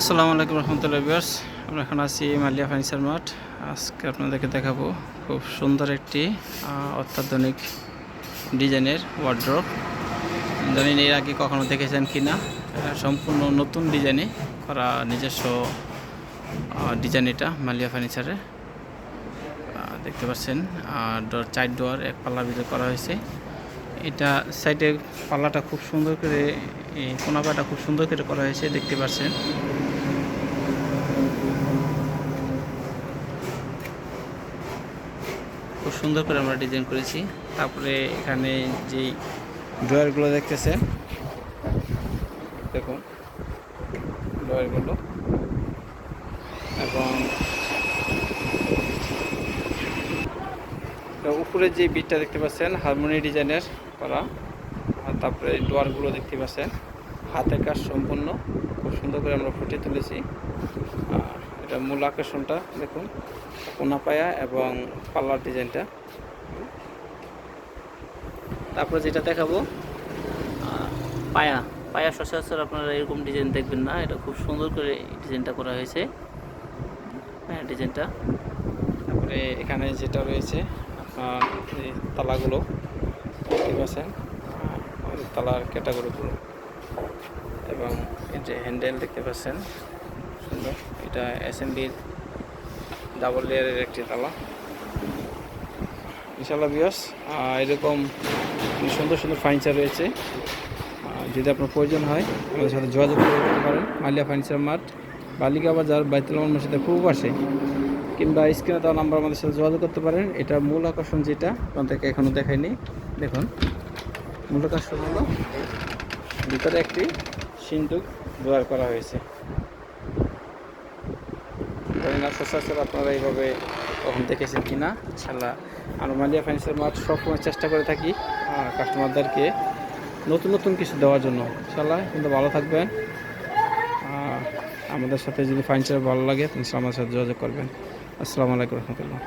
আসসালামু আলাইকুম রহমতুল্লাহ বিয়ার্স আমরা এখন আছি মালিয়া ফার্নিচার মাঠ। আজকে আপনাদেরকে দেখাবো খুব সুন্দর একটি অত্যাধুনিক ডিজাইনের ওয়ার্ড্রপ জানি এর আগে কখনো দেখেছেন কি না সম্পূর্ণ নতুন ডিজাইনে করা নিজস্ব ডিজাইন এটা মালিয়া ফার্নিচারে। দেখতে পাচ্ছেন চার ডোয়ার এক পাল্লার ভিতরে করা হয়েছে। এটা সাইডে পাল্লাটা খুব সুন্দর করে কোনাপাটা খুব সুন্দর করে করা হয়েছে, দেখতে পাচ্ছেন। খুব সুন্দর করে আমরা ডিজাইন করেছি। তারপরে এখানে যেই ড্রয়ারগুলো দেখতেছে দেখুন, ড্রয়ারগুলো। এবং উপরে যে বিটটা দেখতে পাচ্ছেন, হারমোনি ডিজাইনের করা। আর তারপরে ডোয়ারগুলো দেখতে পাচ্ছেন, হাতের কাজ সম্পূর্ণ। খুব সুন্দর করে আমরা ফুটিয়ে তুলেছি। এটা মূল আকর্ষণটা, দেখুন কোনা পায়া এবং পাল্লার ডিজাইনটা। তারপরে যেটা দেখাবো পায়া। পায়া সচরাচর আপনারা এরকম ডিজাইন দেখবেন না, এটা খুব সুন্দর করে ডিজাইনটা করা হয়েছে। পায়া ডিজাইনটা। তারপরে এখানে যেটা রয়েছে, আপনার তালাগুলো, দেখতে পাচ্ছেন? তালার ক্যাটাগরিগুলো। এবং এই যে হ্যান্ডেল দেখতে পাচ্ছেন, সুন্দর। এটা এসএমবির ডাবল লেয়ারের একটি তালা। ইনশাল্লাহ বিয়স এরকম সুন্দর সুন্দর ফার্নিচার রয়েছে। যদি আপনার প্রয়োজন হয়, আমাদের সাথে যোগাযোগ করতে পারেন। মালিয়া ফার্নিচার মার্ট বালিকা বাজার, বাইতুল মসজিদের পূর্ব পাশে। কিংবা স্ক্রিনে দেওয়া নাম্বার আমাদের সাথে যোগাযোগ করতে পারেন। এটা মূল আকর্ষণ যেটা আপনাদেরকে এখনও দেখায়নি দেখুন, মূল আকর্ষণ হলো ভিতরে একটি সিন্দুক ব্যবহার করা হয়েছে। জানি না সচরাচর আপনারা এইভাবে কখন দেখেছেন কি না ইনশাল্লাহ আমরা মালিয়া ফাইন্যান্সের মাঠ সবসময় চেষ্টা করে থাকি কাস্টমারদেরকে নতুন নতুন কিছু দেওয়ার জন্য। ইনশাল্লাহ কিন্তু ভালো থাকবেন। আমাদের সাথে যদি ফাইন্যান্সের ভালো লাগে, তাহলে আমাদের সাথে যোগাযোগ করবেন। আসসালামু আলাইকুম রহমতুল্লাহ।